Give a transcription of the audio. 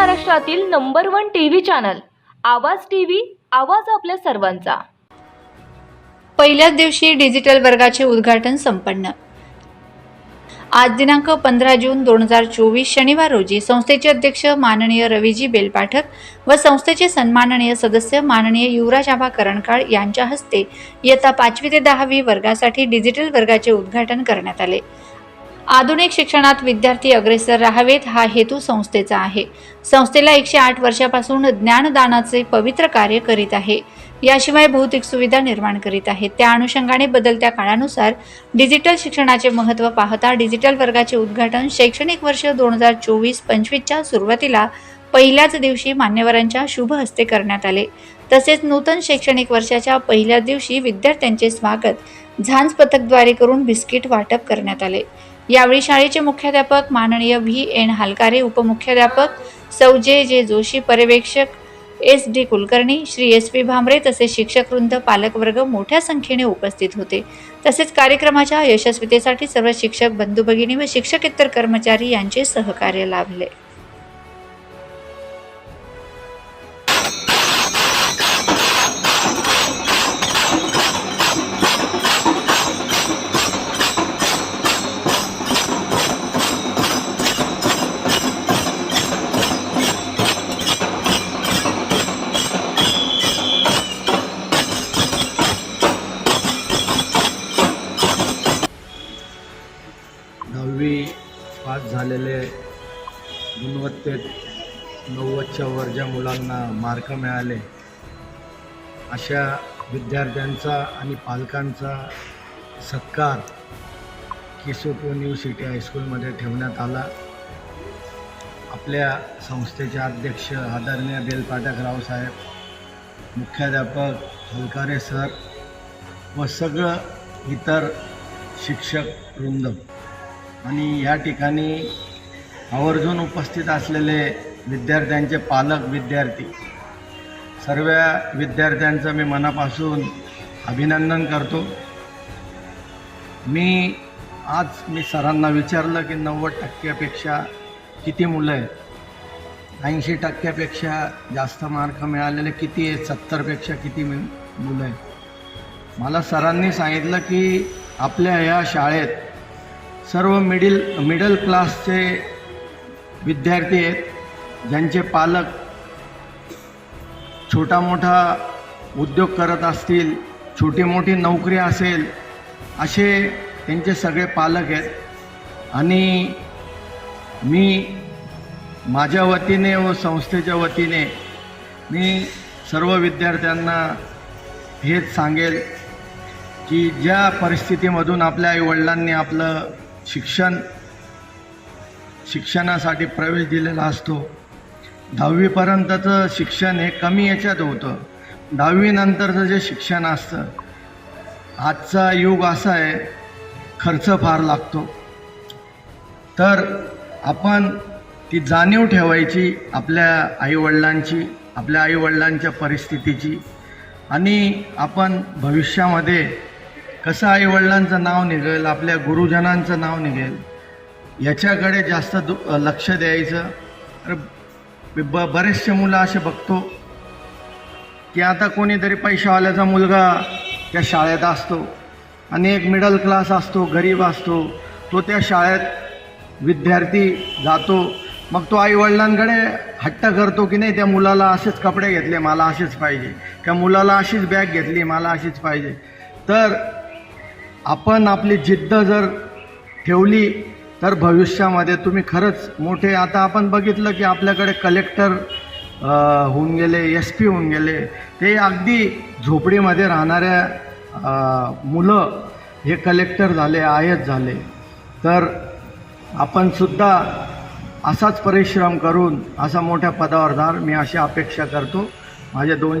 महाराष्ट्रातील number one T V channel Awaaz T V आवाज आपल्या सर्वांचा. पहिल्याच दिवशी डिजिटल वर्गाचे उद्घाटन संपन्न. आज दिनांक पंधरा जून दोन हजार चोवीस शनिवार रोजी संस्थेचे अध्यक्ष माननीय रवीजी बेलपाठक व संस्थेचे सन्माननीय सदस्य माननीय युवराज आभा करणकाळ यांच्या हस्ते इयत्ता पाचवी ते दहावी वर्गासाठी डिजिटल वर्गाचे उद्घाटन करण्यात आले. आधुनिक शिक्षणात विद्यार्थी अग्रेसर राहावेत हा हेतू संस्थेचा आहे. संस्थेला एकशे आठ वर्षापासून ज्ञानदानाचे पवित्र कार्य करीत आहे. याशिवाय भौतिक सुविधा निर्माण करीत आहे. त्या अनुषंगाने बदलत्या काळानुसार डिजिटल शिक्षणाचे महत्त्व पाहता डिजिटल वर्गाचे उद्घाटन शैक्षणिक वर्ष दोन हजार चोवीस पंचवीसच्या सुरुवातीला पहिल्याच दिवशी मान्यवरांच्या शुभ हस्ते करण्यात आले. तसेच नूतन शैक्षणिक वर्षाच्या पहिल्याच दिवशी विद्यार्थ्यांचे स्वागत झांज पथकद्वारे करून बिस्किट वाटप करण्यात आले. यावेळी शाळेचे मुख्याध्यापक माननीय व्ही. एन. हालकारे उपमुख्याध्यापक सौ. जे. जे. जोशी पर्यवेक्षक S. D. Kulkarni Shri. S. P. Bhambare तसेच शिक्षकवृंद पालकवर्ग मोठ्या संख्येने उपस्थित होते. तसेच कार्यक्रमाच्या यशस्वीतेसाठी सर्व शिक्षक बंधू भगिनी व शिक्षकेतर कर्मचारी यांचे सहकार्य लाभले. दहावी पास झालेले गुणवत्तेत नव्वदच्या वरच्या मुलांना मार्क मिळाले अशा विद्यार्थ्यांचा आणि पालकांचा सत्कार केसोप युनिव्हर्सिटी हायस्कूलमध्ये ठेवण्यात आला. आपल्या संस्थेचे अध्यक्ष आदरणीय बेलपाटकराव साहेब मुख्याध्यापक हलकारे सर व सगळं इतर शिक्षक वृंद. आणि या ठिकाणी आवर्जून उपस्थित असलेले विद्यार्थ्यांचे पालक विद्यार्थी सर्व विद्यार्थ्यांचं मी मनापासून अभिनंदन करतो. मी आज मी सरांना विचारलं की नव्वद टक्क्यापेक्षा किती मुलं आहेत? ऐंशी टक्क्यापेक्षा जास्त मार्क मिळालेले किती आहेत? सत्तरपेक्षा किती मुलं आहेत? मला सरांनी सांगितलं की आपल्या ह्या शाळेत सर्व मिडिल मिडल क्लासचे विद्यार्थी आहेत ज्यांचे पालक छोटा मोठा उद्योग करत असतील छोटी मोठी नोकरी असेल असे त्यांचे सगळे पालक आहेत. आणि मी माझ्या वतीने व संस्थेच्या वतीने मी सर्व विद्यार्थ्यांना हेच सांगेल की ज्या परिस्थितीमधून आपल्या आईवडिलांनी आपलं शिक्षण शिक्षणासाठी प्रवेश दिलेला असतो. दहावीपर्यंतचं शिक्षण हे कमी याच्यात होतं. दहावीनंतरचं जे शिक्षण असतं आजचा युग असा आहे खर्च फार लागतो. तर आपण ती जाणीव ठेवायची आपल्या आईवडिलांची आपल्या आईवडिलांच्या परिस्थितीची आणि आपण भविष्यामध्ये कसं आईवडिलांचं नाव निघेल आपल्या गुरुजनांचं नाव निघेल याच्याकडे जास्त दु लक्ष द्यायचं. तर ब बरेचसे मुलं असे बघतो की आता कोणीतरी पैशावाल्याचा मुलगा त्या शाळेत असतो. आणि एक मिडल क्लास असतो गरीब असतो. तो त्या शाळेत विद्यार्थी जातो. मग तो आईवडिलांकडे हट्ट करतो की नाही त्या मुलाला असेच कपडे घेतले मला असेच पाहिजे. त्या मुलाला अशीच बॅग घेतली मला अशीच पाहिजे. तर आपण आपली जिद्द जर ठेवली तर भविष्यामध्ये तुम्ही खरंच मोठे. आता आपण बघितलं की आपल्याकडे कलेक्टर होऊन गेले एस पी होऊन गेले. ते अगदी झोपडीमध्ये राहणाऱ्या मुलं हे कलेक्टर झाले आयत झाले. तर आपणसुद्धा असाच परिश्रम करून असा मोठ्या पदावर मी अशी अपेक्षा करतो. माझे दोन